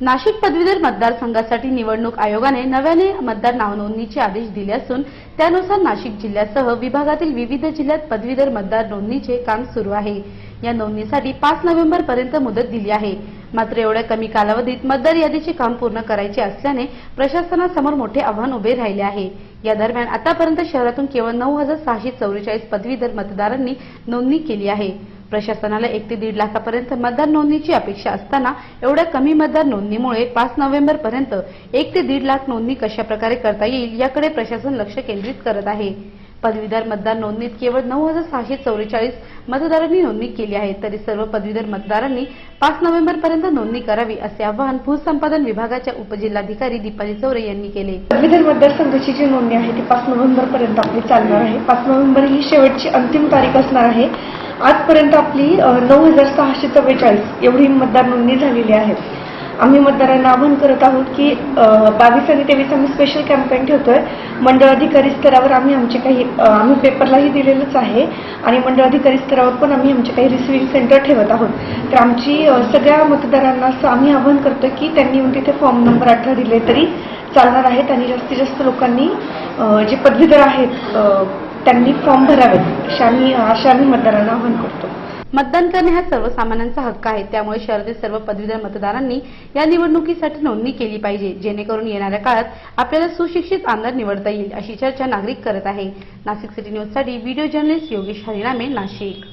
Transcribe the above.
नाशिक पदवीधर मतदारसंघासाठी निवडणूक आयोगाने नव्याने मतदार नावनोंदणीचे आदेश दिले असून त्यानुसार नाशिक जिल्ह्यासह विभागातील विविध जिल्ह्यात पदवीधर मतदार नोंदणीचे काम सुरू आहे. या नोंदणीसाठी पाच नोव्हेंबर पर्यंत मुदत दिली आहे. मात्र एवढ्या कमी कालावधीत मतदार यादीचे काम पूर्ण करायचे असल्याने प्रशासनासमोर मोठे आव्हान उभे राहिले आहे. या दरम्यान आतापर्यंत शहरातून केवळ नऊ हजार सहाशे चौवेचाळीस पदवीधर मतदारांनी नोंदणी केली आहे. प्रशासनाला एक ते दीड लाखापर्यंत मतदार नोंदणीची अपेक्षा असताना एवढ्या कमी मतदार नोंदणीमुळे पाच नोव्हेंबर पर्यंत एक ते दीड लाख नोंदणी कशा प्रकारे करता येईल याकडे प्रशासन लक्ष केंद्रित करत आहे. पदवीधर मतदार नोंदणीत केवळ नऊ हजार सहाशे चौवेचाळीस मतदारांनी नोंदणी केली आहे तरी सर्व पदवीधर मतदारांनी पाच नोव्हेंबर पर्यंत नोंदणी करावी असे आवाहन भूसंपादन विभागाच्या उपजिल्हाधिकारी दीपाली चौरे यांनी केले. पदवीधर मतदारसंघाची जी नोंदणी आहे ती पाच नोव्हेंबर पर्यंत आपली चालणार आहे. पाच नोव्हेंबर ही शेवटची अंतिम तारीख असणार आहे. आजपर्यंत आपली नऊ हजार सहाशे चव्वेचाळीस एवढी मतदार नोंदणी झालेली आहे. आम्ही मतदारांना आवाहन करत आहोत की बावीस आणि तेवीस आम्ही स्पेशल कॅम्पेन ठेवतोय. मंडळ अधिकारी स्तरावर आम्ही आमचे काही आम्ही पेपरलाही दिलेलंच आहे आणि मंडळ अधिकारी स्तरावर पण आम्ही आमचे काही रिसिव्हिंग सेंटर ठेवत आहोत. तर आमची सगळ्या मतदारांना असं आम्ही आवाहन करतो की त्यांनी येऊन तिथे फॉर्म नंबर अठरा दिले तरी चालणार आहेत आणि जास्तीत जास्त लोकांनी जे पदवीधर आहेत त्यांनी फॉर्म भरावेत. अशा आम्ही अशा आम्ही मतदारांना आवाहन करतो. मतदान करणे हा सर्वसामान्यांचा हक्क आहे. त्यामुळे शहरातील सर्व पदवीधर मतदारांनी या निवडणुकीसाठी नोंदणी केली पाहिजे. जेणेकरून येणाऱ्या काळात आपल्याला सुशिक्षित आमदार निवडता येईल अशी चर्चा नागरिक करत आहे. नाशिक सिटी न्यूजसाठी व्हिडिओ जर्नलिस्ट योगेश हरिनामे नाशिक.